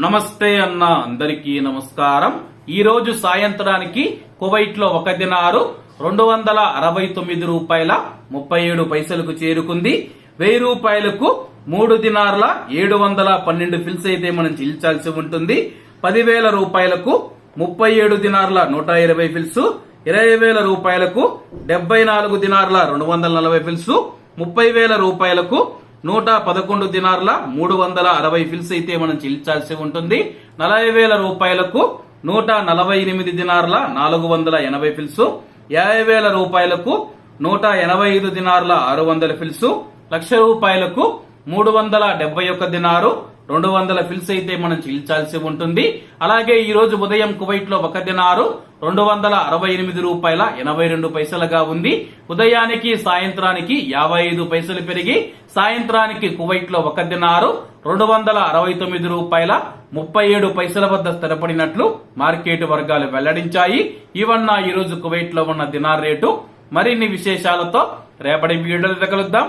నమస్తే అన్న అందరికీ నమస్కారం. ఈ రోజు సాయంత్రానికి కువైట్లో ఒక దినారు రెండు వందల అరవై తొమ్మిది రూపాయల ముప్పై ఏడు పైసలకు చేరుకుంది. వెయ్యి రూపాయలకు మూడు దినార్ల ఏడు వందల పన్నెండు ఫిల్స్ అయితే మనం చెల్లించాల్సి ఉంటుంది. పదివేల రూపాయలకు ముప్పై ఏడు దినార్ల నూట ఇరవై ఫిల్స్ ఇరవై వేల రూపాయలకు డెబ్బై నాలుగు దినార్ల రెండు వందల నలభై ఫిల్స్ ముప్పై వేల రూపాయలకు నూట పదకొండు దినార్ల మూడు వందల అరవై ఫిల్స్ అయితే మనం చెల్లించాల్సి ఉంటుంది. నలభై వేల రూపాయలకు నూట నలభై ఎనిమిది దినార్ల నాలుగు వందల ఎనభై ఫిల్స్. యాభై వేల రూపాయలకు నూట ఎనభై ఐదు దినార్ల ఆరు వందల ఫిల్స్. లక్ష రూపాయలకు మూడు వందల డెబ్బై ఒక్క దినారు. రెండు వందల ఫిల్స్ అయితే మనం చెల్లించాల్సి ఉంటుంది. అలాగే ఈ రోజు ఉదయం కువైట్లో ఒక దినారు. రెండు వందల అరవై ఎనిమిది రూపాయల ఎనభై రెండు పైసలుగా ఉంది. ఉదయానికి సాయంత్రానికి యాభై ఐదు పైసలు పెరిగి సాయంత్రానికి కువైట్లో ఒక దినారు. రెండు వందల అరవై తొమ్మిది రూపాయల ముప్పై ఏడు పైసల వద్ద స్థిరపడినట్లు మార్కెట్ వర్గాలు వెల్లడించాయి. ఇవన్న ఈ రోజు కువైట్లో ఉన్న దినార్ రేటు. మరిన్ని విశేషాలతో రేపటి వీడియోలో కలుద్దాం.